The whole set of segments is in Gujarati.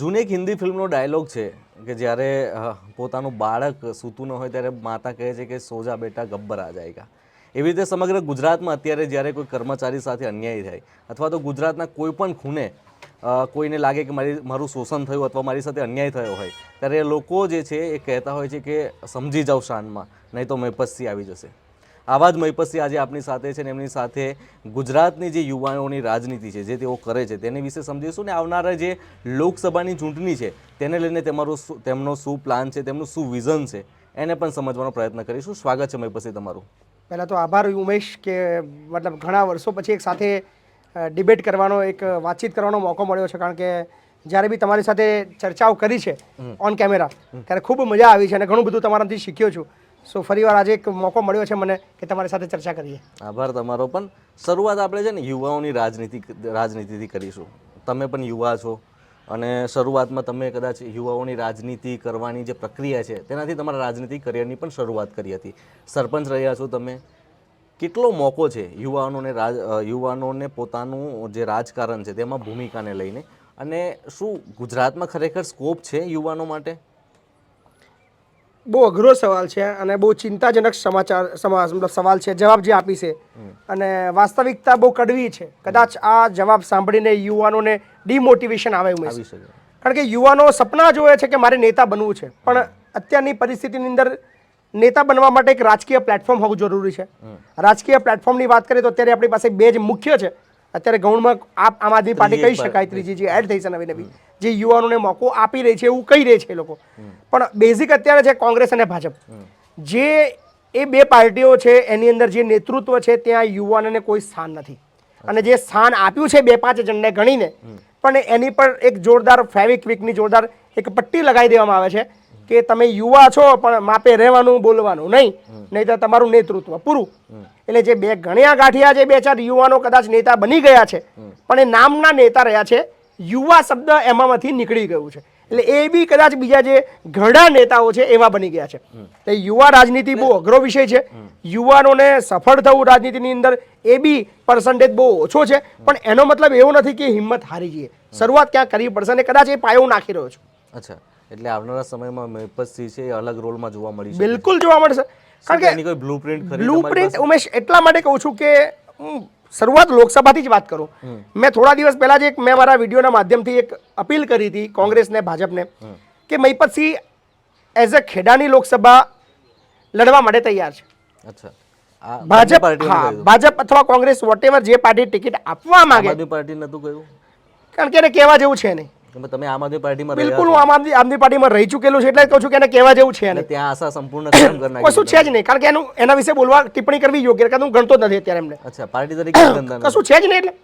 જૂની એક હિન્દી ફિલ્મનો ડાયલોગ છે કે જ્યારે પોતાનું બાળક સૂતું ન હોય ત્યારે માતા કહે છે કે સોજા બેટા ગબ્બર આ જાયગા. એવી રીતે સમગ્ર ગુજરાતમાં અત્યારે જ્યારે કોઈ કર્મચારી સાથે અન્યાય થાય અથવા તો ગુજરાતના કોઈ પણ ખૂણે કોઈને લાગે કે મારી, મારું શોષણ થયું અથવા મારી સાથે અન્યાય થયો હોય, ત્યારે લોકો જે છે એ કહેતા હોય છે કે સમજી જાઓ શાનમાં, નહીં તો મેપસ્સી આવી જશે. આવા જ મહિપતસિંહ આજે આપણી સાથે છે ને એમની સાથે ગુજરાતની જે યુવાનોની રાજનીતિ છે જે તેઓ કરે છે તેની વિશે સમજીશું ને આવનારા જે લોકસભાની ચૂંટણી છે તેને લઈને તમારું તેમનો શું પ્લાન છે તેમનું શું વિઝન છે એને પણ સમજવાનો પ્રયત્ન કરીશું. સ્વાગત છે મહિપતસિંહ તમારું. પહેલાં તો આભાર ઉમેશ કે મતલબ ઘણા વર્ષો પછી એક સાથે ડિબેટ કરવાનો એક વાતચીત કરવાનો મોકો મળ્યો છે કારણ કે જ્યારે બી તમારી સાથે ચર્ચાઓ કરી છે ઓન કેમેરા ત્યારે ખૂબ મજા આવી છે અને ઘણું બધું તમારાથી શીખ્યો છું. સો ફરીવાર આજે એક મોકો મળ્યો છે મને કે તમારી સાથે ચર્ચા કરીએ. આભાર તમારો પણ. શરૂઆત આપણે છે ને યુવાઓની રાજનીતિ રાજનીતિથી કરીશું. તમે પણ યુવા છો અને શરૂઆતમાં તમે કદાચ યુવાઓની રાજનીતિ કરવાની જે પ્રક્રિયા છે, તેનાથી તમારા રાજનીતિ કરિયરની પણ શરૂઆત કરી હતી. સરપંચ રહ્યા છો તમે. કેટલો મોકો છે યુવાનોને રાજ યુવાનોને પોતાનું જે રાજકારણ છે તેમાં ભૂમિકાને લઈને? અને શું ગુજરાતમાં ખરેખર સ્કોપ છે યુવાનો માટે? બહુ અઘરો સવાલ છે અને બહુ ચિંતાજનક સમાચાર સમા મતલબ સવાલ છે જવાબ જે આપી છે. અને વાસ્તવિકતા બહુ કડવી છે. કદાચ આ જવાબ સાંભળીને યુવાનોને ડિમોટિવેશન આવે એવું કારણ કે યુવાનો સપના જોવે છે કે મારે નેતા બનવું છે. પણ અત્યારની પરિસ્થિતિની અંદર નેતા બનવા માટે એક રાજકીય પ્લેટફોર્મ હોવું જરૂરી છે. રાજકીય પ્લેટફોર્મની વાત કરીએ તો અત્યારે આપણી પાસે બે જ મુખ્ય છે. અત્યારે ગૌણમાં આપ આમ આદમી પાર્ટી કહી શકાય ત્રીજી જે એડ થઈ છે નવી નવી. જે યુવાનોને મોકો આપી રહી છે એવું કહી રહી છે એ લોકો. પણ બેઝિક અત્યારે છે કોંગ્રેસ અને ભાજપ. જે એ બે પાર્ટીઓ છે એની અંદર જે નેતૃત્વ છે ત્યાં યુવાનોને કોઈ સ્થાન નથી. અને જે સ્થાન આપ્યું છે બે પાંચ જણને ગણીને પણ એની પર એક જોરદાર ફેવિક્વિકની જોરદાર એક પટ્ટી લગાવી દેવામાં આવે છે. કે તમે યુવા છો પણ માપે રહેવાનું બોલવાનું નહીં. નહીં તો તમારું નેતૃત્વ પૂરું. એટલે જે બે ગણ્યા ગાંઠિયા જે બે ચાર યુવાનો કદાચ નેતા બની ગયા છે પણ એ નામના નેતા રહ્યા છે યુવા શબ્દ એમાંથી નીકળી ગયું છે. એટલે એ બી કદાચ બીજા જે ઘણા નેતાઓ છે એવા બની ગયા છે. તો યુવા રાજનીતિ બહુ અઘરો વિષય છે. યુવાનોને સફળ થવું રાજનીતિની અંદર એ બી પર્સન્ટેજ બહુ ઓછો છે પણ એનો મતલબ એવો નથી કે હિંમત હારી જઈએ. શરૂઆત ક્યાં કરવી પડશે અને કદાચ એ પાયો નાખી રહ્યો છું. અચ્છા. એટલે આવનારા સમયમાં મહિપતસિંહ છે એ અલગ રોલમાં જોવા મળી બિલકુલ જોવા મળશે. કારણ કે એની કોઈ બ્લુપ્રિન્ટ ખરી બ્લુ ઉમેશ એટલા માટે કહું છું કે હું શરૂઆત લોકસભાથી જ વાત કરું. મેં થોડા દિવસ પહેલા જ એક મેં મારા વિડીયોના માધ્યમથી એક અપીલ કરી હતી કોંગ્રેસને ભાજપને કે મહિપતસિંહ એઝ અ ખેડાની લોકસભા લડવા માટે તૈયાર છે. અચ્છા. ભાજપ હા ભાજપ અથવા કોંગ્રેસ વોટેવર જે પાર્ટી ટિકિટ આપવા માંગે. પાર્ટી નતું કહ્યું? કારણ કે એને કહેવા જેવું છે નહીં. તમે આમ આદમી પાર્ટીમાં બિલકુલ હું આમ આદમી આદમી પાર્ટીમાં રહી ચૂકેલું છું એટલે કહું છું કે એને કહેવા જેવું છે અને ત્યાં આશા સંપૂર્ણ કામ કરનાર કશું છે જ નહીં કારણ કે એનું એના વિશે બોલવા ટિપ્પણી કરવી યોગ્ય કારણ કે હું ગણતો નથી અત્યારે એમને. અચ્છા પાર્ટી તરીકે કશું છે જ નહીં એટલે.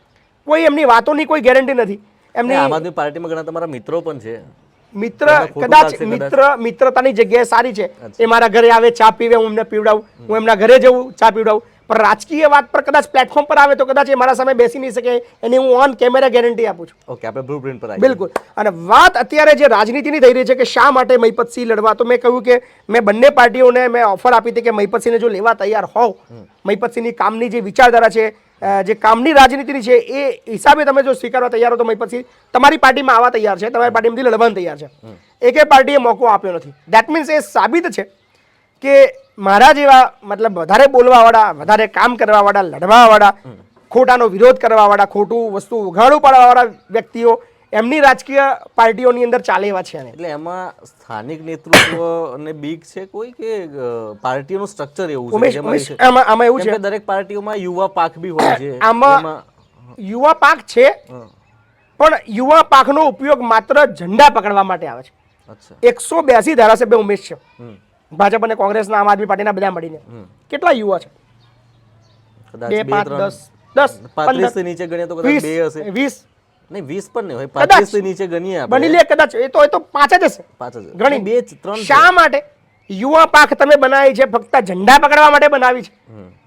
કોઈ એમની વાતોની કોઈ ગેરંટી નથી. એમને આમ આદમી પાર્ટીમાં ઘણા તમારા મિત્રો પણ છે. મિત્ર કદાચ કદાચ. મિત્ર મિત્રતાની જગ્યાએ સારી છે. એ મારા ઘરે આવે ચા પીવે હું એમને પીવડાવું. હું એમના ઘરે જવું ચા પીવડાવું. પણ રાજકીય વાત પર કદાચ પ્લેટફોર્મ પર આવે તો કદાચ એ મારા સામે બેસી નહીં શકે. એની હું ઓન કેમેરા ગેરંટી આપું છું. ઓકે આપણે બ્લુપ્રિન્ટ પર બિલકુલ. અને વાત અત્યારે જે રાજનીતિની થઈ રહી છે કે શા માટે મહિપતસિંહ લડવા તો મેં કહ્યું કે મેં બંને પાર્ટીઓને મેં ઓફર આપી હતી કે મહિપતસિંહને જો લેવા તૈયાર હોવ મહિપતસિંહની કામની જે વિચારધારા છે જે કામની રાજનીતિની છે એ હિસાબે તમે જો સ્વીકારવા તૈયાર હો તો મહિપતસિંહ તમારી પાર્ટીમાં આવવા તૈયાર છે તમારી પાર્ટીમાંથી લડવાનું તૈયાર છે. એકે પાર્ટીએ મોકો આપ્યો નથી. દેટ મીન્સ એ સાબિત છે કે મારા જેવા મતલબ વધારે બોલવાવાળા વધારે કામ કરવાવાળા લડવાવાળા ખોટાનો વિરોધ કરવાવાળા ખોટું વસ્તુ ઉઘાડું પાડવાવાળા વ્યક્તિઓ એમની રાજકીય પાર્ટીઓની અંદર ચાલે એવા છે એટલે એમાં સ્થાનિક નેતૃત્વ અને બીક છે કોઈ કે પાર્ટીઓનું સ્ટ્રક્ચર એવું છે. આમાં આમાં એવું છે કે દરેક પાર્ટીઓમાં યુવા પાક બી હોય છે. આમાં યુવા પાક છે પણ યુવા પાકનો ઉપયોગ માત્ર ઝંડા પકડવા માટે આવે છે. અચ્છા. એકસો બ્યાસી ધારાસભ્ય ઉમેશ છે. ભાજપ અને કોંગ્રેસના આમ આદમી પાર્ટીના બધા મળીને. કેટલા યુવા છે? બે પાંચ દસ. દસ પાંત્રીસથી નીચે ગણીએ તો કદાચ બે હશે. વીસ. નહીં વીસ પણ નહીં હોય પાંત્રીસથી નીચે ગણીએ બની લે કદાચ એ તો એ તો પાંચ જ હશે. પાંચ જ. ગણી. બે ત્રણ શા માટે? યુવા પાક તમે બનાવી છે ફક્ત ઝંડા પકડવા માટે બનાવી છે.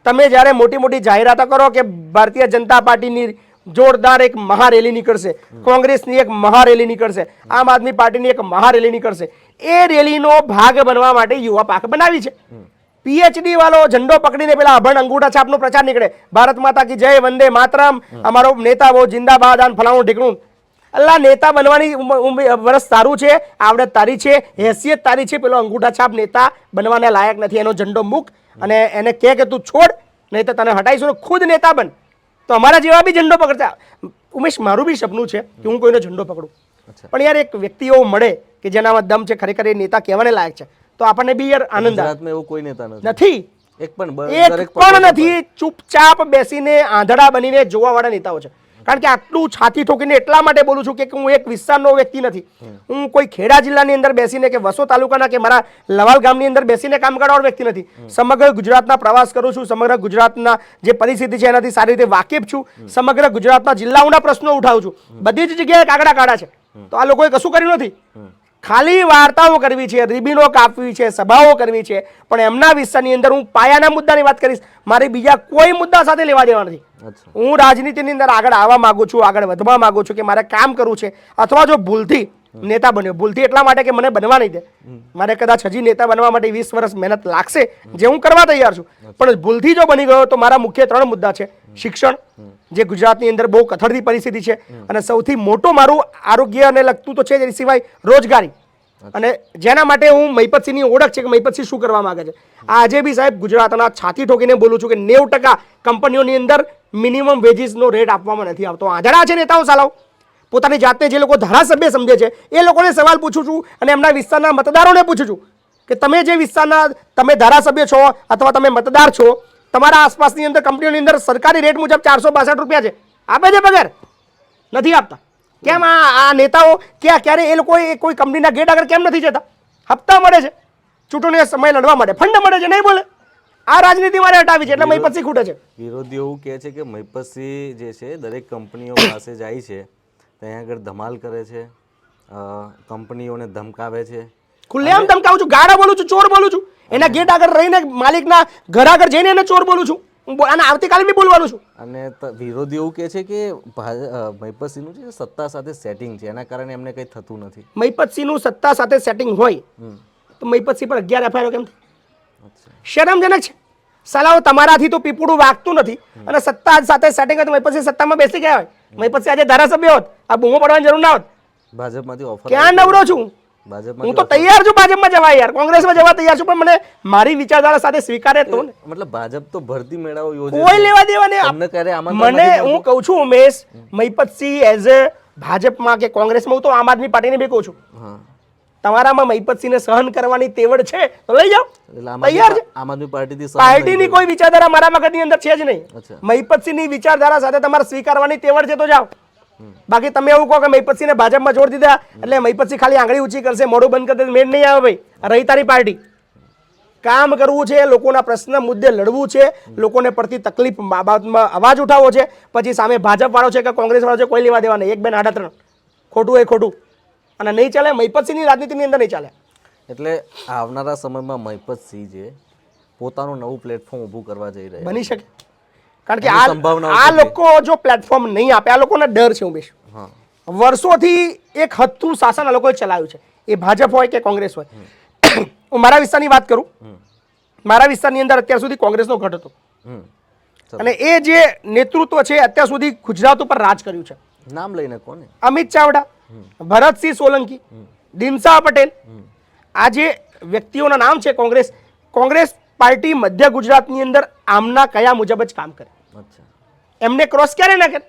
તમે જ્યારે મોટી મોટી જાહેરાતો કરો કે ભારતીય જનતા પાર્ટીની જોરદાર એક મહારેલી નીકળશે કોંગ્રેસની એક મહારેલી નીકળશે આમ આદમી પાર્ટીની એક મહારેલી નીકળશે એ રેલીનો ભાગ બનવા માટે યુવા પાક બનાવી છે. પીએચડી વાળો ઝંડો પકડીને પેલા અભણ અંગૂઠા છાપનો પ્રચાર નીકળે. ભારત માતા કી જય વંદે માતરમ. અમારો નેતા બહુ જિંદાબાદ આન ફલાણું ઢીકણું. અલ્લા નેતા બનવાની વરસ સારું છે આવડત તારી છે હેસિયત તારી છે પેલો અંગૂઠા છાપ નેતા બનવાને લાયક નથી. એનો ઝંડો મૂક અને એને કહે કે તું છોડ નહીં તો તને હટાઈશું. ખુદ નેતા બન. તો અમારા જેવા બી ઝંડો પકડતા. ઉમેશ મારું બી સપનું છે કે હું કોઈનો ઝંડો પકડું. પણ યાર એક વ્યક્તિ એવો મળે કે જેનામાં દમ છે ખરેખર એ નેતા કહેવાને લાયક છે. તો આપણને બી યાર આનંદ ગુજરાતમાં એવો કોઈ નેતા નથી. નથી. એક પણ એક પણ નથી. ચૂપચાપ બેસીને આંધળા બનીને જોવાવાળા નેતાઓ છે. કારણ કે આટલું છાતી ઠોકીને એટલા માટે બોલું છું કે હું એક વિસ્તારનો વ્યક્તિ નથી. હું કોઈ ખેડા જિલ્લાની અંદર બેસીને કે વસો તાલુકાના કે મારા લવાલ ગામની અંદર બેસીને કામ કરવાવાળો વ્યક્તિ નથી. સમગ્ર ગુજરાતના પ્રવાસ કરું છું સમગ્ર ગુજરાતના જે પરિસ્થિતિ છે એનાથી સારી રીતે વાકેફ છું સમગ્ર ગુજરાતના જિલ્લાઓના પ્રશ્નો ઉઠાવું છું. બધી જ જગ્યાએ કાગડા કાઢા છે. તો આ લોકોએ કશું કર્યું નથી. ખાલી વાર્તાઓ કરવી છે રિબીનો કાપવી છે સભાઓ કરવી છે પણ એમના વિસ્તારની અંદર હું પાયાના મુદ્દાની વાત કરીશ. મારે બીજા કોઈ મુદ્દા સાથે લેવા દેવા નથી. હું રાજનીતિની અંદર આગળ આવવા માગું છું આગળ વધવા માંગુ છું કે મારે કામ કરવું છે. અથવા જો ભૂલથી નેતા બન્યો. ભૂલથી એટલા માટે કે મને બનવા નહીં દે. મારે કદાચ હજી નેતા બનવા માટે વીસ વર્ષ મહેનત લાગશે જે હું કરવા તૈયાર છું. પણ ભૂલથી જો બની ગયો તો મારા મુખ્ય ત્રણ મુદ્દા છે. શિક્ષણ જે ગુજરાતની અંદર બહુ કથળતી પરિસ્થિતિ છે અને સૌથી મોટું મારું આરોગ્યને લગતું તો છે જ સિવાય રોજગારી. અને જેના માટે હું મહિપતસિંહની ઓળખ છે કે મહિપતસિંહ શું કરવા માંગે છે. આજે બી સાહેબ ગુજરાતના છાતી ઠોકીને બોલું છું કે નેવું ટકા કંપનીઓની અંદર મિનિમમ વેજીસનો રેટ આપવામાં નથી આવતો. આંધળા છે નેતાઓ સાલાઓ. પોતાની જાતને જે લોકો ધારાસભ્ય સમજે છે, એ લોકોને સવાલ પૂછું છું અને એમના વિસ્તારના મતદારોને પૂછું છું કે તમે જે વિસ્તારના, તમે ધારાસભ્ય છો અથવા તમે મતદાર છો, તમારા આસપાસની અંદર, કંપનીઓની અંદર સરકારી રેટ મુજબ ચારસો બાસઠ રૂપિયા છે. આપે છે પગાર? નથી આપતા. કેમ આ આ નેતાઓ ક્યાં, ક્યારે એ લોકો એ કોઈ કંપનીના ગેટ આગળ કેમ નથી જતા? હપ્તા મળે છે. ચૂંટણીના સમય લડવા માટે. ફંડ મળે છે, નહીં બોલે? આ રાજનીતિ મારે હટાવી છે, એટલે મય ખૂટે છે. વિરોધીઓ એવું કહે છે કે મહિપતસિંહ જે છે, દરેક કંપનીઓ પાસે જાય છે. ત્યાં આગળ ધમાલ કરે છે કંપનીઓને ધમકાવે છે. ખુલ્લેઆમ ધમકાવું છું ગાડા બોલું છું ચોર બોલું છું. એના ગેટ આગળ રહીને માલિકના ઘર આગળ જઈને એને ચોર બોલું છું. અને આવતીકાલે બી બોલવાનું છું. અને વિરોધી એવું કહે છે કે મહિપતસિંહનું જે સત્તા સાથે સેટિંગ છે એના કારણે એમને કંઈ થતું નથી. મહિપતસિંહનું સત્તા સાથે સેટિંગ હોય તો મહિપતસિંહ પર અગિયાર એફઆઈઆર કેમ શરમજનક છે. સલાહ તમારાથી તો પીપુડું વાગતું નથી. અને સત્તા સાથે સેટિંગ હતું મહિપતસિંહ સત્તામાં બેસી ગયા હોય. મહિપતસિંહ આજે ધારાસભ્ય હોત. આ બૂમો પડવાની જરૂર ના હોત. ભાજપમાંથી ઓફર ક્યાં નવરો છું? હું તો તૈયાર છું ભાજપમાં જવા યાર. કોંગ્રેસમાં જવા તૈયાર છું પણ મને મારી વિચારધારા સાથે સ્વીકારે તો ને. મતલબ ભાજપ તો ભરતી મેળાઓ યોજે કોઈ લેવા દેવા ને મને હું કહું છું ઉમેશ મહિપતસિંહ એઝ અ ભાજપમાં કે કોંગ્રેસમાં હું તો આમ આદમી પાર્ટીને બી કહું છું. હા. તમારામાં મહિપતસિંહને સહન કરવાની તેવડ છે? તો લઈ જાઓ. તૈયાર છે. આમ આદમી પાર્ટીથી પાર્ટીની કોઈ વિચારધારા મારા મગજની અંદર છે જ નહીં. મહિપતસિંહની વિચારધારા સાથે તમારે સ્વીકારવાની તેવડ છે તો જાઓ. બાકી તમે એવું કહો કે મહિપતસિંહને ભાજપમાં જોડી દીધા એટલે મહિપતસિંહ ખાલી આંગળી ઊંચી કરશે મોઢું બંધ કરશે મેળ નહીં આવે ભાઈ. રહી તારી પાર્ટી. કામ કરવું છે લોકોના પ્રશ્ન મુદ્દે લડવું છે લોકોને પડતી તકલીફ બાબતમાં અવાજ ઉઠાવવો છે પછી સામે ભાજપ વાળો છે કે કોંગ્રેસ વાળો છે કોઈ લેવા દેવા નહીં. એક બેન આડા ત્રણ. ખોટું એ ખોટું. અને નહીં ચાલે મહિપતસિંહની રાજનીતિની અંદર નહીં ચાલે. એટલે આવનારા સમયમાં મહિપતસિંહ જે પોતાનું નવું પ્લેટફોર્મ ઊભું કરવા જઈ રહ્યા બની શકે. કારણ કે આ આ લોકો જો પ્લેટફોર્મ નહીં આપે આ લોકોને ડર છે ઉમેશ. વર્ષોથી એક હતું શાસન આ લોકોએ ચલાવ્યું છે. એ ભાજપ હોય કે કોંગ્રેસ હોય. હું મારા વિસ્તારની વાત કરું. મારા વિસ્તારની અંદર અત્યાર સુધી કોંગ્રેસનો ઘટ હતો. અને એ જે નેતૃત્વ છે અત્યાર સુધી ગુજરાત ઉપર રાજ કર્યું છે. નામ લઈને કોને? અમિત ચાવડા ભરતસિંહ સોલંકી દિનસા પટેલ. આ જે વ્યક્તિઓના નામ છે કોંગ્રેસ કોંગ્રેસ પાર્ટી મધ્ય ગુજરાતની અંદર આમના કયા મુજબ જ કામ કરે. એમને ક્રોસ ક્યારે ના કરે?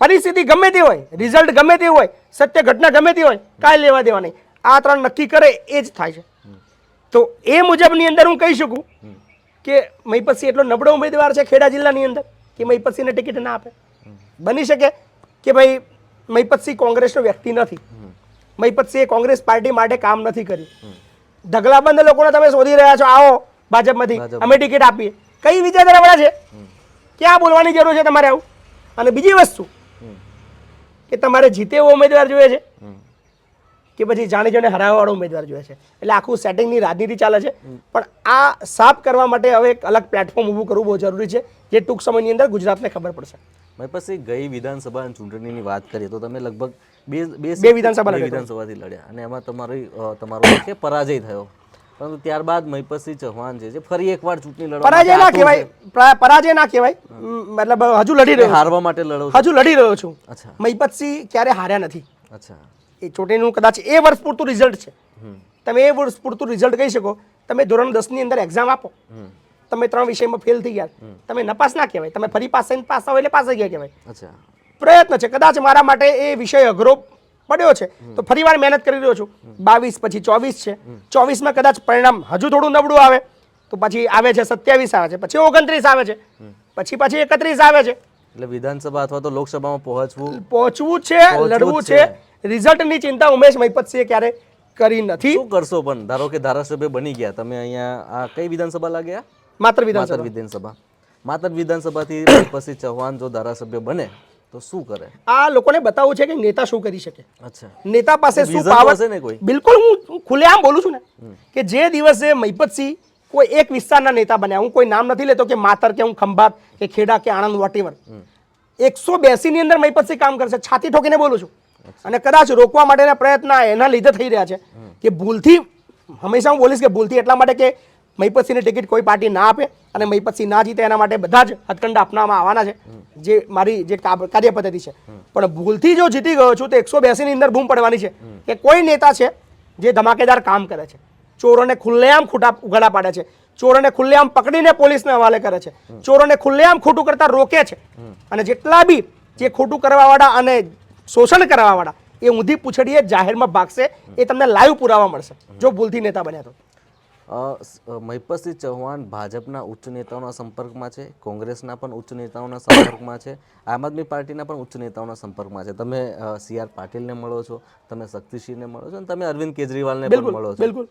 પરિસ્થિતિ ગમે તે હોય રિઝલ્ટ ગમે તે હોય સત્ય ઘટના ગમે તે હોય કાંઈ લેવા દેવા નહીં. આ ત્રણ નક્કી કરે એ જ થાય છે. તો એ મુજબની અંદર હું કહી શકું કે મહિપતસિંહ એટલો નબળો ઉમેદવાર છે ખેડા જિલ્લાની અંદર કે મહિપતસિંહને ટિકિટ ના આપે. બની શકે કે ભાઈ મહિપતસિંહ કોંગ્રેસનો વ્યક્તિ નથી. મહિપતસિંહે કોંગ્રેસ પાર્ટી માટે કામ નથી કર્યું. ઢગલાબંધ લોકોને તમે શોધી રહ્યા છો આવો ભાજપમાંથી. અમે ટિકિટ આપીએ. કઈ વિચારધારા વાળા છે? ક્યાં બોલવાની જરૂર છે તમારે આવું? અને બીજી વસ્તુ કે તમારે જીતે એવો ઉમેદવાર જોઈએ છે? કે પછી જાણી હરાવવા હરાવવાવાળો ઉમેદવાર જોઈએ છે? એટલે આખું સેટિંગની રાજનીતિ ચાલે છે. પણ આ સાફ કરવા માટે હવે એક અલગ પ્લેટફોર્મ ઊભું કરવું બહુ જરૂરી છે જે ટૂંક સમયની અંદર ગુજરાતને ખબર પડશે. મહિપતસિંહ ગઈ વિધાનસભા ચૂંટણીની વાત કરીએ તો તમે લગભગ બે બે વિધાનસભા. વિધાનસભાથી લડ્યા અને એમાં તમારી તમારો કે પરાજય થયો. પરંતુ ત્યારબાદ મહિપતસિંહ ચૌહાણ છે જે ફરી એકવાર ચૂંટણી લડવા પરાજય ના કહેવાય. પરાજય ના કહેવાય. મતલબ હજુ લડી રહ્યો હારવા માટે લડો હજુ લડી રહ્યો છું. અચ્છા. મહિપતસિંહ ક્યારે હાર્યા નથી? અચ્છા. એ ચૂંટણીનું કદાચ એ વર્ષ પૂરતું રિઝલ્ટ છે. તમે એ વર્ષ પૂરતું રિઝલ્ટ કહી શકો. તમે ધોરણ દસની અંદર એક્ઝામ આપો. તમે ત્રણ વિષયમાં ફેલ થઈ ગયા. તમે નપાસ ના કહેવાય. તમે ફરી પાસ થઈને પાસ આવો એટલે પાસ થઈ ગયા કહેવાય. પ્રયત્ન છે. કદાચ મારા માટે એ વિષય અઘરો પડ્યો છે તો ફરી વાર મહેનત કરી રહ્યો છું. બાવીસ પછી ચોવીસ છે. ચોવીસમાં કદાચ પરિણામ હજુ થોડું નબળું આવે તો પછી આવે છે સત્યાવીસ આવે છે પછી ઓગણત્રીસ આવે છે. પછી પછી એકત્રીસ આવે છે. એટલે વિધાનસભા અથવા તો લોકસભામાં પહોંચવું પહોંચવું છે લડવું છે. છે. રિઝલ્ટની ચિંતા ઉમેશ મહિપતસિંહે ક્યારે કરી નથી. શું કરશો પણ? ધારો કે ધારાસભ્ય બની ગયા. તમે અહીંયા આ કઈ વિધાનસભા લાગ્યા? માત્ર માતર વિધાનસભા. વિધાનસભા માત્ર વિધાનસભાથી પછી ચૌહાણ જો ધારાસભ્ય બને તો શું કરે? આ લોકોને બતાવવું છે કે નેતા શું કરી શકે. અચ્છા. નેતા પાસે શું પાવર છે ને કોઈ? બિલકુલ હું ખુલ્લેઆમ બોલું છું ને કે જે દિવસે મહિપતસિંહ કોઈ એક વિસ્તારના નેતા બન્યા હું કોઈ નામ નથી લેતો કે માતર કે હું ખંભાત કે ખેડા કે આણંદ વોટેવર એકસો બેસી ની અંદર મહિપતસિંહ કામ કરશે. છાતી ઠોકીને બોલું છું. અને કદાચ રોકવા માટેના પ્રયત્ન એના લીધે થઈ રહ્યા છે કે ભૂલથી હંમેશા હું બોલીશ કે ભૂલથી એટલા માટે કે મહિપતસિંહની ટિકિટ કોઈ પાર્ટી ના આપે અને મહિપતસિંહ ના જીતે એના માટે બધા જ હથકંડા અપનાવવામાં આવવાના છે. જે મારી જે કાર્ય પદ્ધતિ છે. પણ ભૂલથી જો જીતી ગયો છું તો એકસો બેસીની અંદર બૂમ પડવાની છે કે કોઈ નેતા છે જે ધમાકેદાર કામ કરે છે. ચોરોને ખુલ્લેઆમ ખોટા ઉઘાડા પાડે છે. ચોરોને ખુલ્લેઆમ પકડીને પોલીસને હવાલે કરે છે. ચોરોને ખુલ્લેઆમ ખોટું કરતા રોકે છે. અને જેટલા બી જે ખોટું કરવાવાળા અને શોષણ કરવાવાળા એ ઊંધી પૂછડીએ જાહેરમાં ભાગશે એ તમને લાઈવ પુરાવા મળશે જો ભૂલથી નેતા બન્યા તો. મહિપતસિંહ ચૌહાણ ભાજપના ઉચ્ચ નેતાઓના સંપર્કમાં છે કોંગ્રેસના પણ ઉચ્ચ નેતાઓના સંપર્કમાં છે આમ આદમી પાર્ટીના પણ ઉચ્ચ નેતાઓના સંપર્કમાં છે. તમે સી આર પાટીલને મળો છો તમે શક્તિસિંહને મળો છો અને તમે અરવિંદ કેજરીવાલને પણ મળો છો. બિલકુલ.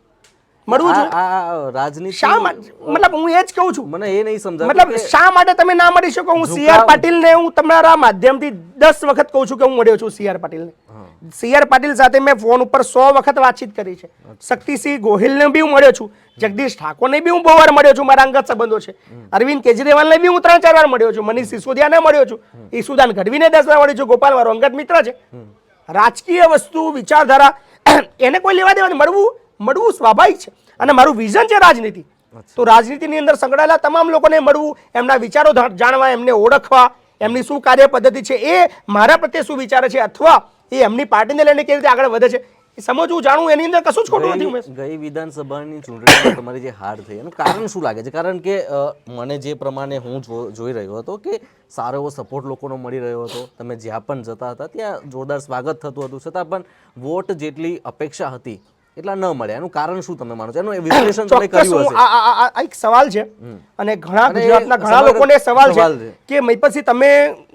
મળવું આ- આ રાજનીતિ શા માટે મતલબ હું એ જ કહું છું. મને એ નહીં સમજાય મતલબ શા માટે તમે ના મળી શકો? હું સીઆર પાટીલ ને હું તમારા માધ્યમથી દસ વખત કહું છું કે હું મળ્યો છું સીઆર પાટીલ ને સીઆર પાટીલ સાથે મેં ફોન ઉપર સો વખત વાતચીત કરી છે. શક્તિસિંહ ગોહિલને બી હું મળ્યો છું. જગદીશ ઠાકોરને બી હું બહુ વાર મળ્યો છું. મારા અંગત સંબંધો છે. અરવિંદ કેજરીવાલને બી હું ત્રણ ચાર વાર મળ્યો છું. મનીષ સિસોદિયાને મળ્યો છું. ઈસુદાન ગઢવીને દસ વાર મળ્યો છું. ગોપાલ મારો અંગત મિત્ર છે. રાજકીય વસ્તુ વિચારધારા એને કોઈ લેવા દેવા મળવું મળવું સ્વાભાવિક છે. અને મારું વિઝન છે રાજનીતિ. તો રાજનીતિની અંદર સંકળાયેલા તમામ લોકોને મળવું એમના વિચારો જાણવા એમને ઓળખવા એમની શું કાર્ય પદ્ધતિ છે એ મારા પ્રત્યે શું વિચારે છે અથવા એ એમની પાર્ટીને લઈને કેવી રીતે આગળ વધે છે સમજવું જાણવું એની અંદર કશું જ ખોટું નથી ઉમેશ. ગઈ વિધાનસભાની ચૂંટણીમાં તમારી જે હાર થઈ એનું કારણ શું લાગે છે? કારણ કે મને જે પ્રમાણે હું જોઈ રહ્યો હતો કે સારો એવો સપોર્ટ લોકોનો મળી રહ્યો હતો. તમે જ્યાં પણ જતા હતા ત્યાં જોરદાર સ્વાગત થતું હતું. છતાં પણ વોટ જેટલી અપેક્ષા હતી એટલા ન મળ્યા એનું કારણ શું તમે માનો છો? એનું વિશ્લેષણ તમે કર્યું હશે. આ આ- આ- આ એક સવાલ છે અને ઘણા ગુજરાતના ઘણા લોકોને સવાલ છે. કે મહિપતસિંહ તમે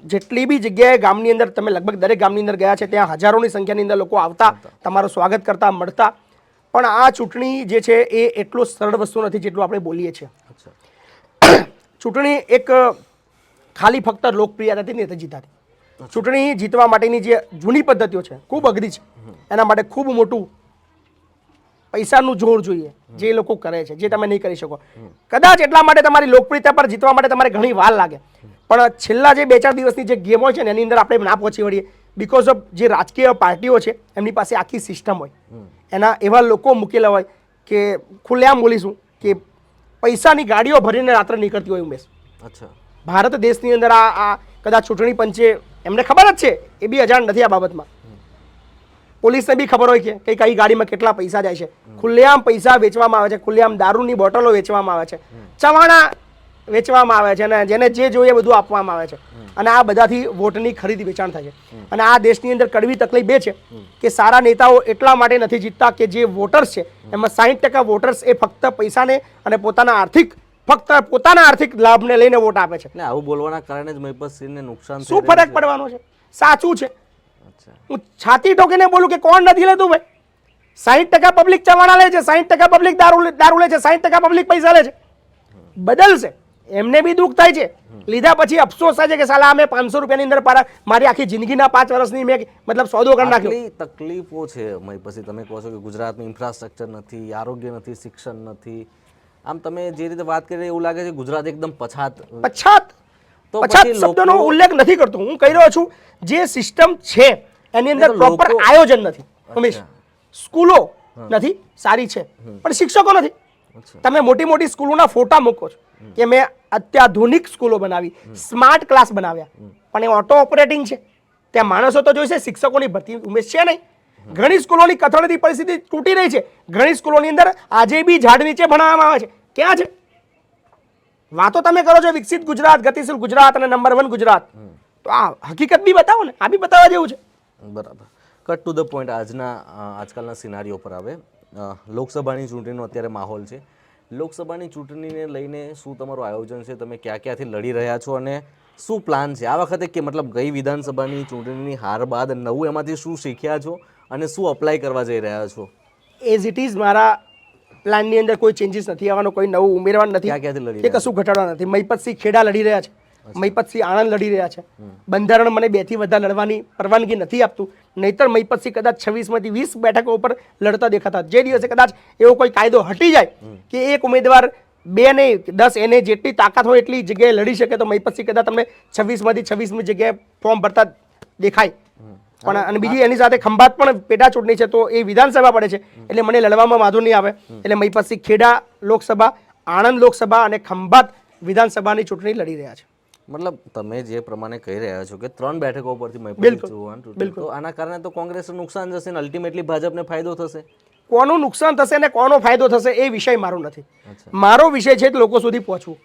જેટલી બી જગ્યાએ ગામની અંદર તમે લગભગ દરેક ગામની અંદર ગયા છે ત્યાં હજારોની સંખ્યાની અંદર લોકો આવતા તમારું સ્વાગત કરતા મળતા. પણ આ ચૂંટણી જે છે એ એટલો સરળ વસ્તુ નથી જેટલું આપણે બોલીએ છીએ. ચૂંટણી એક ખાલી ફક્ત લોકપ્રિયતાથી નથી જીતાતી ચૂંટણી જીતવા માટેની જે જૂની પદ્ધતિઓ છે ખૂબ અઘરી છે. એના માટે ખૂબ મોટું પૈસાનું જોર જોઈએ જે લોકો કરે છે જે તમે નહીં કરી શકો. કદાચ એટલા માટે તમારી લોકપ્રિયતા પર જીતવા માટે તમારે ઘણી વાર લાગે. પણ છેલ્લા જે બે ચાર દિવસની જે ગેમ હોય છે ને એની અંદર આપણે ના પહોંચી વળીએ. બિકોઝ ઓફ જે રાજકીય પાર્ટીઓ છે એમની પાસે આખી સિસ્ટમ હોય. એના એવા લોકો મૂકેલા હોય કે ખુલ્લેઆમ બોલીશું કે પૈસાની ગાડીઓ ભરીને રાત્રે નીકળતી હોય ઉમેશ અચ્છા. ભારત દેશની અંદર આ આ કદાચ ચૂંટણી પંચે એમને ખબર જ છે એ બી અજાણ નથી આ બાબતમાં. પોલીસને બી ખબર હોય છે કે કઈ ગાડીમાં કેટલા પૈસા જાય છે. ખુલ્લેઆમ પૈસા વેચવામાં આવે છે ખુલ્લેઆમ દારૂની બોટલો વેચવામાં આવે છે ચવાણા વેચવામાં આવે છે અને જેને જે જોઈએ બધું આપવામાં આવે છે. અને આ બધાથી વોટની ખરીદી વેચાણ થાય છે. અને આ દેશની અંદર કડવી તકલીફ એ છે કે સારા નેતાઓ એટલા માટે નથી જીતતા કે જે વોટર્સ છે એમાં સાહીઠ ટકા વોટર્સ એ ફક્ત પૈસાને અને પોતાના આર્થિક ફક્ત પોતાના આર્થિક લાભને લઈને વોટ આપે છે. એટલે આવું બોલવાના કારણે જ મહિપતસિંહને નુકસાન શું ફરક પડવાનો છે? સાચું છે. હું છાતી ઠોકીને બોલું કે કોણ નથી લેતું ભાઈ? સાહીઠ ટકા પબ્લિક ચવાણા લે છે સાહીઠ ટકા પબ્લિક દારૂ દારૂ લે છે સાહીઠ ટકા પબ્લિક પૈસા લે છે. બદલશે. એમને બી દુઃખ થાય છે. લીધા પછી અફસોસ થાય છે કે સાલા અમે પાંચસો રૂપિયાની અંદર પારા મારી આખી જિંદગીના પાંચ વર્ષની મેં મતલબ સોદો કરી નાખ્યો. તકલીફો છે પછી તમે કહો છો કે ગુજરાતનું ઇન્ફ્રાસ્ટ્રક્ચર નથી આરોગ્ય નથી શિક્ષણ નથી. આમ તમે જે રીતે વાત કરી એવું લાગે છે ગુજરાત એકદમ પછાત. પછાત. તો પછાત શબ્દનો ઉલ્લેખ નથી કરતો. હું કહી રહ્યો છું જે સિસ્ટમ છે એની અંદર પ્રોપર આયોજન નથી હંમેશ. સ્કૂલો નથી સારી છે પણ શિક્ષકો નથી. તમે મોટી મોટી સ્કૂલોના ફોટા મૂકો છો કે મેં અત્યાધુનિક સ્કૂલો બનાવી સ્માર્ટ ક્લાસ બનાવ્યા. પણ એ ઓટો ઓપરેટિંગ છે. ત્યાં માણસો તો જોઈશે શિક્ષકોની ભરતી ઉમેશ છે નહીં. ઘણી સ્કૂલોની કથળતી પરિસ્થિતિ તૂટી રહી છે. ઘણી સ્કૂલોની અંદર આજે બી ઝાડ નીચે ભણાવવામાં આવે છે. ક્યાં છે? વાતો તમે કરો છો વિકસિત ગુજરાત ગતિશીલ ગુજરાત અને નંબર વન ગુજરાત. તો આ હકીકત બી બતાવો ને. આ બી બતાવવા જેવું છે. બરાબર. કટ ટુ ધ પોઈન્ટ આજના આજકાલના સિનારીઓ પર આવે. લોકસભાની ચૂંટણીનો અત્યારે માહોલ છે. લોકસભાની ચૂંટણીને લઈને શું તમારું આયોજન છે? તમે ક્યાં ક્યાંથી લડી રહ્યા છો અને શું પ્લાન છે? આ વખતે કે મતલબ ગઈ વિધાનસભાની ચૂંટણીની હાર બાદ નવું એમાંથી શું શીખ્યા છો અને શું અપ્લાય કરવા જઈ રહ્યા છો? એઝ ઇટ ઇઝ મારા પ્લાનની અંદર કોઈ ચેન્જીસ નથી આવવાનો કોઈ નવું ઉમેરવાનું નથી. ક્યાં ક્યાંથી લડી કે કશું ઘટાડવા નથી. મહીપતસિંહ ખેડા લડી રહ્યા છે. મહીપતસિંહ આણંદ લડી રહ્યા છે. બંધારણ મને બેથી વધારે લડવાની પરવાનગી નથી આપતું. નહીતર મહીપતસિંહ કદાચ છવ્વીસમાંથી વીસ બેઠકો ઉપર લડતા દેખાતા. જે દિવસે કદાચ એવો કોઈ કાયદો હટી જાય કે એક ઉમેદવાર બે ને દસ એને જેટલી તાકાત હોય એટલી જગ્યાએ લડી શકે તો મહીપતસિંહ કદાચ તમને છવ્વીસમાંથી છવ્વીસમી જગ્યાએ ફોર્મ ભરતા દેખાય. પણ અને બીજી એની સાથે ખંભાત પણ પેટા ચૂંટણી છે તો એ વિધાનસભા પડે છે. એટલે મને લડવામાં વાંધો નહીં આવે. એટલે મહીપતસિંહ ખેડા લોકસભા આણંદ લોકસભા અને ખંભાત વિધાનસભાની ચૂંટણી લડી રહ્યા છે. મતલબ તમે જે પ્રમાણે કહી રહ્યા છો કે ત્રણ બેઠકો પરથી બિલકુલ, આના કારણે તો કોંગ્રેસનું નુકસાન જશે ને અલ્ટિમેટલી ભાજપને ફાયદો થશે? કોનું નુકસાન થશે ને કોનો ફાયદો થશે એ વિષય મારો નથી. મારો વિષય છે કે લોકો સુધી પહોંચવું.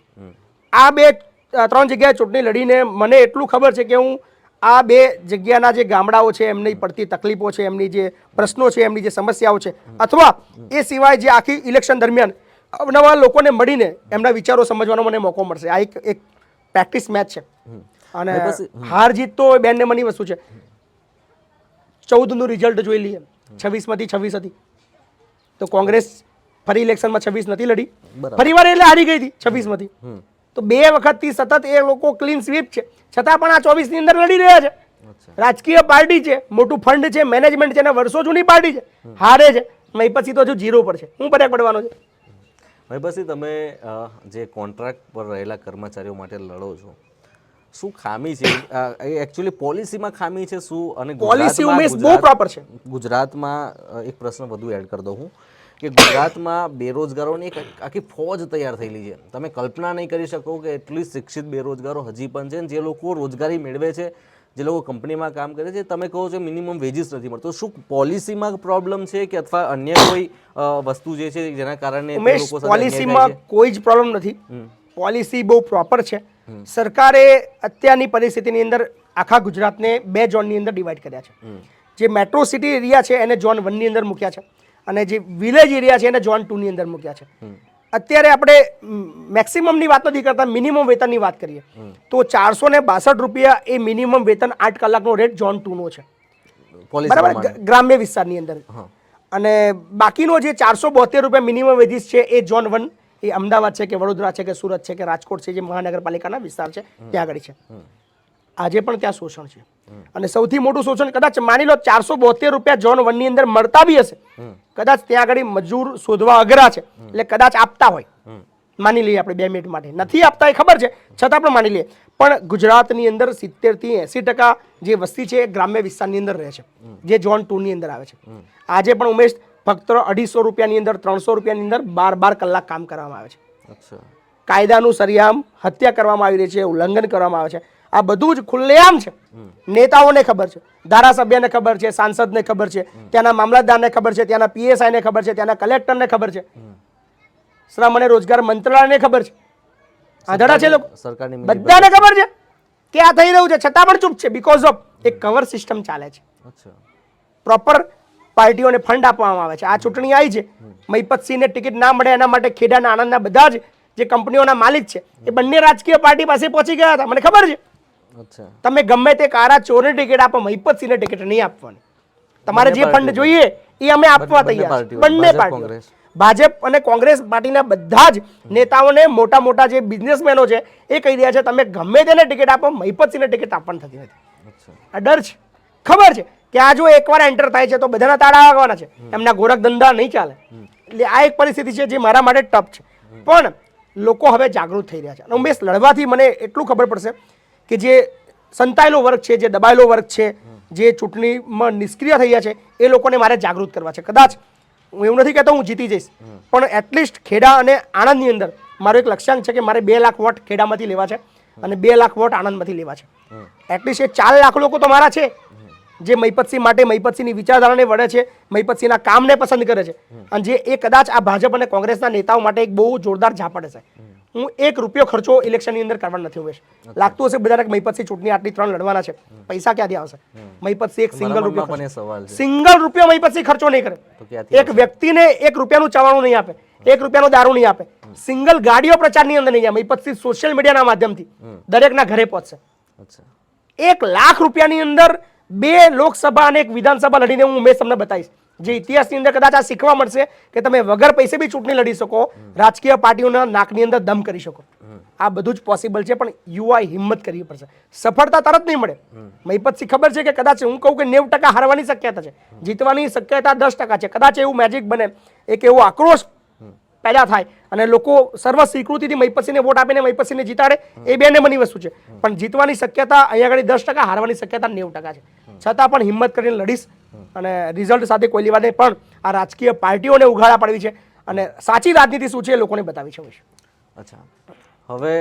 આ બે ત્રણ જગ્યાએ ચૂંટણી લડીને મને એટલું ખબર છે કે હું આ બે જગ્યાના જે ગામડાઓ છે એમની પડતી તકલીફો છે એમની જે પ્રશ્નો છે એમની જે સમસ્યાઓ છે અથવા એ સિવાય જે આખી ઇલેક્શન દરમિયાન અવનવા લોકોને મળીને એમના વિચારો સમજવાનો મને મોકો મળશે. આ એક એક પ્રેક્ટિસ મેચ છે. અને હાર જીત તો બેનને મની વસ્તુ છે. ચૌદનું રિઝલ્ટ જોઈ લઈએ. છવ્વીસમાંથી છવ્વીસ હતી. તો કોંગ્રેસ ફરી ઇલેક્શનમાં છવ્વીસ નથી લડી. ફરી વાર એટલે હારી ગઈ હતી છવ્વીસમાંથી. તો બે વખતથી સતત એ લોકો ક્લીન સ્વીપ છે. છતાં પણ આ ચોવીસની અંદર લડી રહ્યા છે. રાજકીય પાર્ટી છે મોટું ફંડ છે મેનેજમેન્ટ છે અને વર્ષો જૂની પાર્ટી છે. હારે છે. નહીં પછી તો હજુ જીરો પર છે. હું પડ્યા પડવાનો છે. ભાઈ તમે જે કોન્ટ્રાક્ટ પર રહેલા કર્મચારીઓ માટે લડો છો શું ખામી છે? એકચ્યુઅલી પોલિસીમાં ખામી છે શું? અને પોલિસી ઉમેશ બહુ પ્રોપર છે. ગુજરાતમાં એક પ્રશ્ન વધુ એડ કરી દઉં હું કે ગુજરાતમાં બેરોજગારોની એક આખી ફોજ તૈયાર થયેલી છે. તમે કલ્પના નહીં કરી શકો કે એટલી શિક્ષિત બેરોજગારો હજી પણ છે જે લોકો રોજગારી મેળવે છે જે લોકો કંપનીમાં કામ કરે છે તમે કહો છો મિનિમમ વેજીસ નથી મળતો. શું પોલિસીમાં પ્રોબ્લેમ છે કે અથવા અન્ય કોઈ વસ્તુ જે છે જેના કારણે પોલિસીમાં કોઈ જ પ્રોબ્લેમ નથી. પોલિસી બહુ પ્રોપર છે. સરકારે અત્યારની પરિસ્થિતિની અંદર આખા ગુજરાતને બે ઝોનની અંદર ડિવાઈડ કર્યા છે. જે મેટ્રો સિટી એરિયા છે એને ઝોન વનની અંદર મૂક્યા છે અને જે વિલેજ એરિયા છે એને ઝોન ટુની અંદર મૂક્યા છે. અત્યારે આપણે મેક્સિમમની વાત નથી કરતા મિનિમમ વેતનની વાત કરીએ તો ચારસો ને બાસઠ રૂપિયા એ મિનિમમ વેતન આઠ કલાકનો રેટ ઝોન ટુનો છે. બરાબર? ગ્રામ્ય વિસ્તારની અંદર. અને બાકીનો જે ચારસો બોતેર રૂપિયા મિનિમમ વેજીસ છે એ ઝોન વન એ અમદાવાદ છે કે વડોદરા છે કે સુરત છે કે રાજકોટ છે જે મહાનગરપાલિકાના વિસ્તાર છે ત્યાં આગળ છે. આજે પણ ત્યાં શોષણ છે. અને સૌથી મોટું શોષણ કદાચ માની લો ચારસો બોતેર રૂપિયા ઝોન વનની અંદર મળતા બી હશે. કદાચ ત્યાં આગળ મજૂર શોધવા અઘરા છે. એટલે કદાચ આપતા હોય. માની લઈએ આપણે બે મિનિટ માટે. નથી આપતા એ ખબર છે. છતાં પણ માની લઈએ. પણ ગુજરાતની અંદર સિત્તેરથી એસી ટકા જે વસ્તી છે એ ગ્રામ્ય વિસ્તારની અંદર રહે છે. જે ઝોન ટુ ની અંદર આવે છે. આજે પણ ઉમેશ ફક્ત અઢીસો રૂપિયાની અંદર ત્રણસો રૂપિયાની અંદર બાર બાર કલાક કામ કરવામાં આવે છે. કાયદાનું સરિયામ હત્યા કરવામાં આવી રહી છે ઉલ્લંઘન કરવામાં આવે છે. આ બધું જ ખુલ્લેઆમ છે. નેતાઓને ખબર છે ધારાસભ્યને ખબર છે સાંસદને ખબર છે ત્યાંના મામલતદારને ખબર છે ત્યાંના પીએસઆઈને ખબર છે ત્યાંના કલેક્ટરને ખબર છે. શ્રમ અને રોજગાર મંત્રાલયને ખબર છે. આંધળા છે લોકો. સરકારની બધાને ખબર છે કે આ થઈ રહ્યું છે છતાં પણ ચૂપ છે બીકોઝ ઓફ એક કવર સિસ્ટમ ચાલે છે. પ્રોપર પાર્ટીઓને ફંડ આપવામાં આવે છે. આ ચૂંટણી આવી છે. મહિપતસિંહને ટિકિટ ના મળે એના માટે ખેડાના આણંદના બધા જ જે કંપનીઓના માલિક છે એ બંને રાજકીય પાર્ટી પાસે પહોંચી ગયા હતા. મને ખબર છે. તમે ગમે તે કારા ચોરી ટિકિટ આપો મહિપતસિંહને ટિકિટ નહીં આપવાની. તમારે જે ફંડ જોઈએ એ અમે આપવા તૈયાર બંને ભાજપ, ભાજપ અને કોંગ્રેસ પાર્ટીના બધા જ નેતાઓને મોટા મોટા જે બિઝનેસમેનો છે એ કહી રહ્યા છે તમે ગમે તેને ટિકિટ આપો મહિપતસિંહને ટિકિટ આપવાની થતી નથી. આ ડર છે. ખબર છે કે આ જો એકવાર એન્ટર થાય છે તો બધાના તાળા આવવાના છે. એમના ગોરખ ધંધા નહીં ચાલે. એટલે આ એક પરિસ્થિતિ છે જે મારા માટે ટફ છે. પણ લોકો હવે જાગૃત થઈ રહ્યા છે. ઉમેશ લડવાથી મને એટલું ખબર પડશે કે જે સંતાયેલો વર્ગ છે, જે દબાયેલો વર્ગ છે, જે ચૂંટણીમાં નિષ્ક્રિય થઈ ગયા છે, એ લોકોને મારે જાગૃત કરવા છે. કદાચ હું એવું નથી કહેતો હું જીતી જઈશ, પણ એટલીસ્ટ ખેડા અને આણંદની અંદર મારો એક લક્ષ્યાંક છે કે મારે બે લાખ વોટ ખેડામાંથી લેવા છે અને બે લાખ વોટ આણંદમાંથી લેવા છે. એટલીસ્ટ એ ચાર લાખ લોકો તો મારા છે, જે મહિપતસિંહ માટે મહિપતસિંહની વિચારધારાને વળે છે, મહિપતસિંહના કામને પસંદ કરે છે. અને જે એ કદાચ આ ભાજપ અને કોંગ્રેસના નેતાઓ માટે એક બહુ જોરદાર ઝાપડ છે હું એક રૂપિયો ખર્ચો ઇલેક્શનની અંદર કરવાનો નથી ઉમેશ. લાગતું હશે બધાને મહીપતસિંહ ચૂંટણી આટલી ત્રણ લડવાના છે. પૈસા ક્યાંથી આવશે? મહીપતસિંહ એક સિંગલ રૂપિયો સિંગલ રૂપિયો મહીપતસિંહ ખર્ચો નહીં કરે. એક વ્યક્તિને એક રૂપિયાનું ચાવાનું નહીં આપે. એક રૂપિયાનો દારૂ નહીં આપે. સિંગલ ગાડીઓ પ્રચારની અંદર નહીં જાય. મહીપતસિંહ સોશિયલ મીડિયાના માધ્યમથી દરેકના ઘરે પહોંચશે. એક લાખ રૂપિયાની અંદર બે લોકસભા અને એક વિધાનસભા લડીને હું ઉમેશ તમને બતાવીશ. જે ઇતિહાસની અંદર કદાચ આ શીખવા મળશે કે તમે વગર પૈસે બી ચૂંટણી લડી શકો, રાજકીય પાર્ટીઓના નાકની અંદર દમ કરી શકો. આ બધું જ પોસિબલ છે, પણ યુવાએ હિંમત કરવી પડશે. સફળતા તરત નહીં મળે. મહીપતસિંહ ખબર છે કે કદાચ હું કહું કે નેવું ટકા હારવાની શક્યતા છે. જીતવાની શક્યતા દસ ટકા છે. કદાચ એવું મેજિક બને, એક એવો આક્રોશ પેદા થાય અને લોકો સર્વ સ્વીકૃતિથી મહિપતસિંહને વોટ આપીને મહિપતસિંહને જીતાડે, એ બે બની વસ્તુ છે. પણ જીતવાની શક્યતા અહીંયા આગળ દસ ટકા, હારવાની શક્યતા નેવું ટકા છે. છતાં પણ હિંમત કરીને લડીશ અને રિઝલ્ટ સાથે કોઈ લેવા નહીં પણ આ રાજકીય પાર્ટીઓને ઉઘાડા પાડવી છે અને સાચી રાજનીતિ શું છે એ લોકોને બતાવી છે અચ્છા. હવે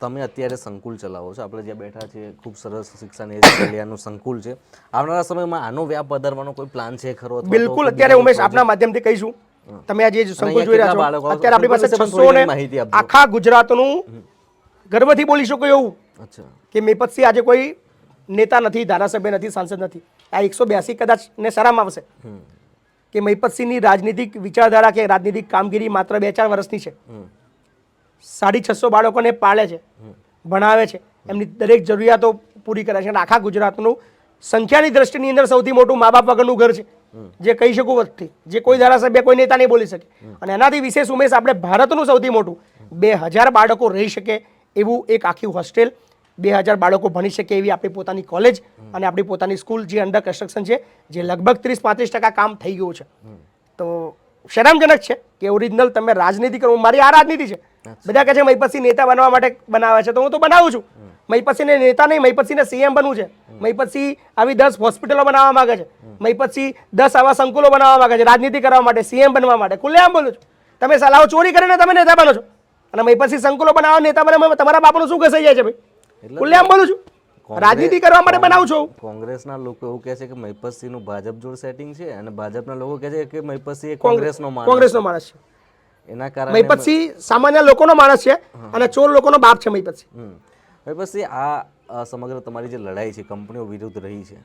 તમે અત્યારે સંકુલ ચલાવો છો. આપણે જ્યાં બેઠા છીએ ખૂબ સરસ શિક્ષણ એ કલ્યાણનું સંકુલ છે. આવનારા સમયમાં આનો વ્યાપ વધારવાનો કોઈ પ્લાન છે ખરો બિલકુલ. અત્યારે ઉમેશ આપના માધ્યમથી કહીશું. તમે આજે સંકુલ જોઈ રહ્યા છો અત્યારે આપણી પાસે છસો ને. આખા ગુજરાતનું ગર્વથી બોલી શકો એવું અચ્છા. કે મેપતસિંહ આજે કોઈ નેતા નથી ધારાસભ્ય નથી સાંસદ નથી. આ એકસો બ્યાસી કદાચ ને શરમ આવશે કે મહિપતસિંહની રાજનીતિક વિચારધારા કે રાજનીતિક કામગીરી માત્ર બે ચાર વર્ષની છે. સાડી છસો બાળકોને પાળે છે ભણાવે છે. એમની દરેક જરૂરિયાતો પૂરી કરે છે અને આખા ગુજરાતનું સંખ્યાની દ્રષ્ટિની અંદર સૌથી મોટું મા બાપ વગરનું ઘર છે. જે કહી શકું વસ્તી જે કોઈ ધારાસભ્ય કોઈ નેતા નહીં બોલી શકે. અને એનાથી વિશેષ ઉમેશ આપણે ભારતનું સૌથી મોટું. બે હજાર બાળકો રહી શકે એવું એક આખી હોસ્ટેલ બે હજાર બાળકો ભણી શકે એવી આપણી પોતાની કોલેજ અને આપણી પોતાની સ્કૂલ જે અંડર કન્સ્ટ્રક્શન છે જે લગભગ ત્રીસ પાંત્રીસ ટકા કામ થઈ ગયું છે. તો શરમજનક છે કે ઓરિજિનલ તમે રાજનીતિ કરો. મારી આ રાજનીતિ છે. બધા કહે છે મહીપતસિંહ નેતા બનવા માટે બનાવે છે. તો હું તો બનાવું છું. મહીપતસિંહને નેતા નહીં મહીપતસિંહને સીએમ બનવું છે. મહીપતસિંહ આવી દસ હોસ્પિટલો બનાવવા માંગે છે. મહીપતસિંહ દસ આવા સંકુલો બનાવવા માંગે છે. રાજનીતિ કરવા માટે સીએમ બનવા માટે. ખુલ્લેઆમ બોલું છું. તમે સલાહ ચોરી કરીને તમે નેતા બનો છો. અને મહીપતસિંહ સંકુલો બનાવવા નેતા બને તમારા બાપનું શું ઘસાઈ જાય છે ભાઈ? એટલે આમ બોલું છું? રાજનીતિ કરવા માટે બનાવું છું. કોંગ્રેસના લોકો એવું કહે છે કે મહિપતસિંહનું ભાજપ જોડે સેટિંગ છે અને ભાજપના લોકો કહે છે કે મહિપતસિંહ એ કોંગ્રેસનો માણસ કોંગ્રેસનો માણસ છે. એના કારણે મહિપતસિંહ સામાન્ય લોકોનો માણસ છે અને ચોર લોકોનો બાપ છે મહિપતસિંહ. મહિપતસિંહ આ આ સમગ્ર તમારી જે લડાઈ છે કંપનીઓ વિરુદ્ધ રહી છે.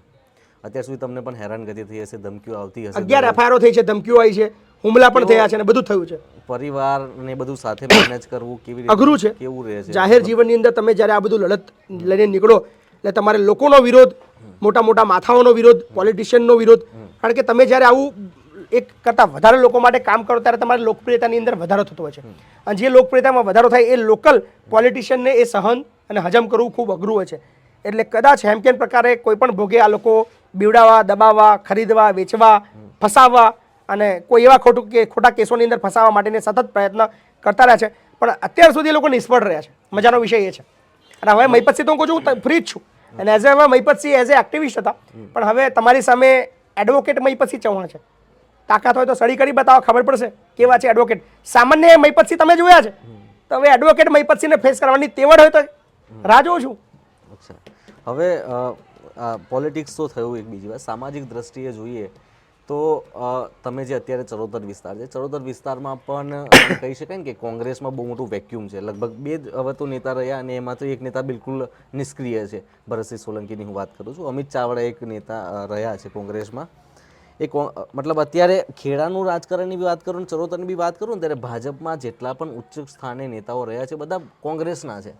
અત્યાર સુધી તમને પણ હેરાન ગતિ થઈ હશે ધમકીઓ આવતી હશે. અગિયાર એફઆઈઆરો થઈ છે ધમકીઓ આવી છે હુમલા પણ થયા છે અને બધું થયું છે. પરિવાર ને બધું સાથે મેનેજ કરવું કેવી રીતે અઘરું છે. કેવું રહે છે? જાહેર જીવનની અંદર તમે જ્યારે આ બધું લડત લઈને નીકળો એટલે તમારે લોકોનો વિરોધ મોટા મોટા માથાઓનો વિરોધ પોલિટિશિયનનો વિરોધ કારણ કે તમે જ્યારે આવું એક કરતાં વધારે લોકો માટે કામ કરો ત્યારે તમારી લોકપ્રિયતાની અંદર વધારો થતો હોય છે. અને જે લોકપ્રિયતામાં વધારો થાય એ લોકલ પોલિટિશિયનને એ સહન અને હજમ કરવું ખૂબ અઘરું હોય છે. એટલે કદાચ હેમકેન પ્રકારે કોઈ પણ ભોગે આ લોકો બીવડાવવા દબાવવા ખરીદવા વેચવા ફસાવવા અને કોઈ એવા ખોટું કે ખોટા કેસોની અંદર ફસાવવા માટેને સતત પ્રયત્ન કરતા રહ્યા છે. પણ અત્યાર સુધી એ લોકો નિષ્ફળ રહ્યા છે. મજાનો વિષય એ છે. અને હવે મહિપતસિંહ તો હું કહું છું ફ્રી જ છું. અને એઝ હવે મહિપતસિંહ એઝ એ એક્ટિવિસ્ટ હતા. પણ હવે તમારી સામે એડવોકેટ મહિપતસિંહ ચૌહાણ છે. તાકાત હોય તો સડી કરી બતાવો, ખબર પડશે કેવા છે એડવોકેટ સામાન્ય મહિપતસિંહ તમે જોયા છે. તો હવે એડવોકેટ મહિપતસિંહને ફેસ કરવાની તેવડ હોય તો રાહ જોઉં છું. અચ્છા. હવે પોલિટિક્સ તો થયું એક બીજી વાત સામાજિક દ્રષ્ટિએ જોઈએ તો તમે જે અત્યારે ચરોતર વિસ્તાર છે ચરોતર વિસ્તારમાં પણ કહી શકાય ને કે કોંગ્રેસમાં બહુ મોટું વેક્યુમ છે. લગભગ બે જ હવે તો નેતા રહ્યા અને એમાં તો એક નેતા બિલકુલ નિષ્ક્રિય છે. ભરતસિંહ સોલંકીની હું વાત કરું છું. અમિત ચાવડા એક નેતા રહ્યા છે કોંગ્રેસમાં. એ મતલબ અત્યારે ખેડાનું રાજકારણની બી વાત કરું ને ચરોતરની બી વાત કરું ને ત્યારે ભાજપમાં જેટલા પણ ઉચ્ચ સ્થાને નેતાઓ રહ્યા છે બધા કોંગ્રેસના છે.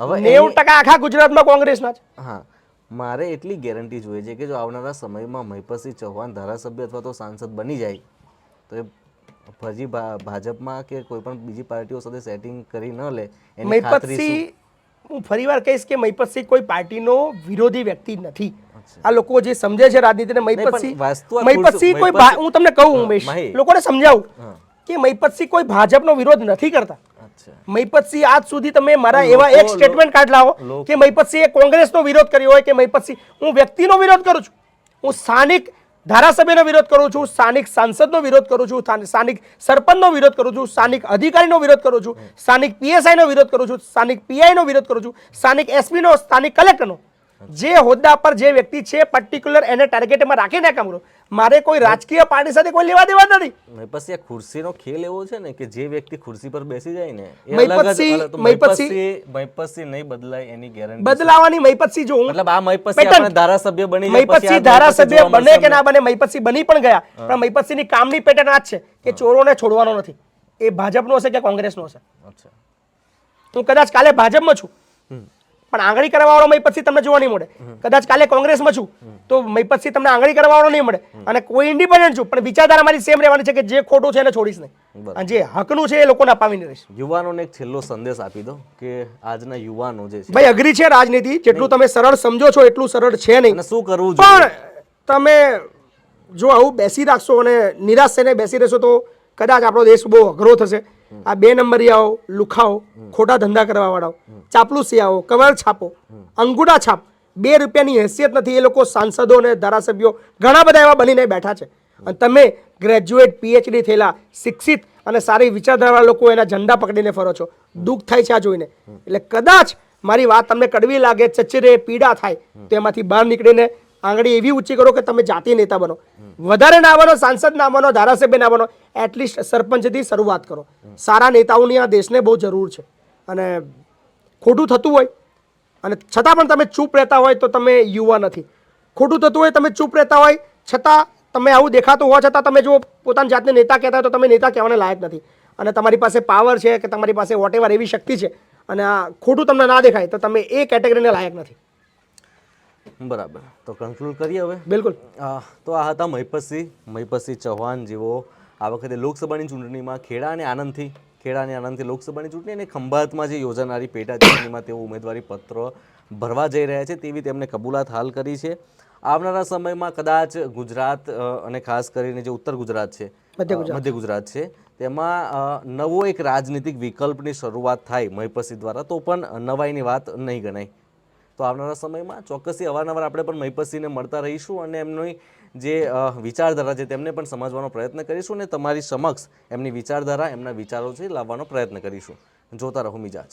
હવે નેવું ટકા આખા ગુજરાતમાં કોંગ્રેસના છે. હા. મારે એટલી ગેરંટી જોઈએ છે કે જો આવનારા સમયમાં મહિપતસિંહ ચૌહાણ ધારાસભ્ય અથવા તો સાંસદ બની જાય તો એ ભા- ભાજપમાં કે કોઈ પણ બીજી પાર્ટીઓ સાથે સેટિંગ કરી ન લે? મહિપતસિંહ હું ફરીવાર કહીશ કે મહિપતસિંહ કોઈ પાર્ટીનો વિરોધી વ્યક્તિ નથી આ લોકો જે સમજે છે રાજનીતિને મહિપતસિંહ મહિપતસિંહ કોઈ હું તમને કહું ઉમેશ. લોકોને સમજાવું કે મહિપતસિંહ કોઈ ભાજપનો વિરોધ નથી કરતા મહિપતસિંહ આજ સુધી તમે મારા એવા એક સ્ટેટમેન્ટ કાઢ લાવો કે મહિપતસિંહે કોંગ્રેસનો વિરોધ કર્યો હોય કે મહિપતસિંહ હું વ્યક્તિનો વિરોધ કરું છું. હું સ્થાનિક ધારાસભ્યનો વિરોધ કરું છું સ્થાનિક સાંસદનો વિરોધ કરું છું સ્થાનિક- સ્થાનિક સરપંચનો વિરોધ કરું છું સ્થાનિક અધિકારીનો વિરોધ કરું છું સ્થાનિક પીએસઆઈનો વિરોધ કરું છું સ્થાનિક પીઆઈનો વિરોધ કરું છું સ્થાનિક એસપીનો સ્થાનિક કલેક્ટરનો. જે હોદ્દા પર જે વ્યક્તિ છે પર્ટિક્યુલર એને ટાર્ગેટમાં રાખીને કામ કરું. મારે કોઈ રાજકીય પાર્ટી સાથે કોઈ લેવા દેવા નથી. પછી આ ખુરશીનો ખેલ એવો છે ને કે જે વ્યક્તિ ખુરશી પર બેસી જાય ને મહિપતસિંહ નહીં બદલાય એની ગેરંટી બદલાવાની મહિપતસિંહ જો હું મતલબ આ મહિપતસિંહ આપણે ધારાસભ્ય બની મહિપતસિંહ ધારાસભ્ય બને કે ના બને મહિપતસિંહ બની પણ ગયા. પણ મહિપતસિંહની કામની પેટર્ન આ જ છે કે ચોરોને છોડવાનો નથી. એ ભાજપનો હશે કે કોંગ્રેસનો હશે? અચ્છા. હું કદાચ કાલે ભાજપમાં છું. પણ આંગળી કરવાવાળો મહિપતસિંહ તમને જોવા નહીં મળે. કદાચ કાલે કોંગ્રેસમાં છું તો મહિપતસિંહ તમને આંગળી કરવાવાળો નહીં મળે. અને કોઈ ઇન્ડિપેન્ડન્ટ છું પણ વિચારધારા મારી સેમ રહેવાની છે કે જે ખોટું છે એને છોડીશ નહીં. અને જે હકનું છે એ લોકોને અપાવીને રહીશ. યુવાનોને એક છેલ્લો સંદેશ આપી દો કે આજના યુવાનો જે છે ભાઈ અઘરી છે રાજનીતિ જેટલું તમે સરળ સમજો છો એટલું સરળ છે નહીં. શું કરવું પણ તમે જો આવું બેસી રાખશો અને નિરાશ થઈને બેસી રહેશો તો કદાચ આપણો દેશ બહુ અઘરો થશે. આ બે નંબરિયાઓ લુખાઓ, ખોટા ધંધા કરવાવાળાઓ ચાપલુસિયાઓ કવર છાપો અંગૂઠા છાપ. બે રૂપિયાની હેસિયત નથી એ લોકો સાંસદો અને ધારાસભ્યો. ઘણા બધા એવા બનીને બેઠા છે. અને તમે ગ્રેજ્યુએટ પીએચડી થયેલા, શિક્ષિત અને સારી વિચારધારા લોકો એના ઝંડા પકડીને ફરો છો. દુઃખ થાય છે આ જોઈને. એટલે કદાચ મારી વાત તમને કડવી લાગે, ચચરે, પીડા થાય, તો એમાંથી બહાર નીકળીને આંગળી એવી ઊંચી કરો કે તમે જાતિ નેતા બનો. વધારે ના બનો, સાંસદ ના બનો, ધારાસભ્ય ના બનો, એટલીસ્ટ સરપંચથી શરૂઆત કરો. સારા નેતાઓની આ દેશને બહુ જરૂર છે. અને ખોટું થતું હોય, અને છતાં પણ તમે ચૂપ રહેતા હોય તો તમે યુવા નથી. ખોટું થતું હોય, તમે ચૂપ રહેતા હોય, છતાં તમે આવું દેખાતું હોવા છતાં તમે જો પોતાની જાતને નેતા કહેતા હોય તો તમે નેતા કહેવાને લાયક નથી. અને તમારી પાસે પાવર છે કે તમારી પાસે વોટ એવી શક્તિ છે, અને આ ખોટું તમને ના દેખાય તો તમે એ કેટેગરીને લાયક નથી. બરાબર. તો કન્ક્લુડ કરીએ હવે? બિલકુલ. તો આ હતા મહિપતસિંહ મહિપતસિંહ ચૌહાણ જેઓ આ વખતે લોકસભાની ચૂંટણીમાં ખેડા અને આનંદથી ખેડા અને આનંદથી લોકસભાની ચૂંટણી અને ખંભાતમાં જે યોજાનારી પેટા ચૂંટણીમાં તેઓ ઉમેદવારી પત્ર ભરવા જઈ રહ્યા છે તેવી તેમણે કબૂલાત હાલ કરી છે. આવનારા સમયમાં કદાચ ગુજરાત અને ખાસ કરીને જે ઉત્તર ગુજરાત છે મધ્ય ગુજરાત. છે તેમાં નવો એક રાજનીતિક વિકલ્પની શરૂઆત થાય મહિપસી દ્વારા તો પણ નવાઈની વાત નહીં ગણાય. તો આવનારા સમયમાં ચોક્કસથી અવારનવાર આપણે પણ મહિપતસિંહને મળતા રહીશું અને એમની જે વિચારધારા છે તેમને પણ સમજવાનો પ્રયત્ન કરીશું અને તમારી સમક્ષ એમની વિચારધારા, એમના વિચારો છે લાવવાનો પ્રયત્ન કરીશું. જોતા રહો મિજાજ.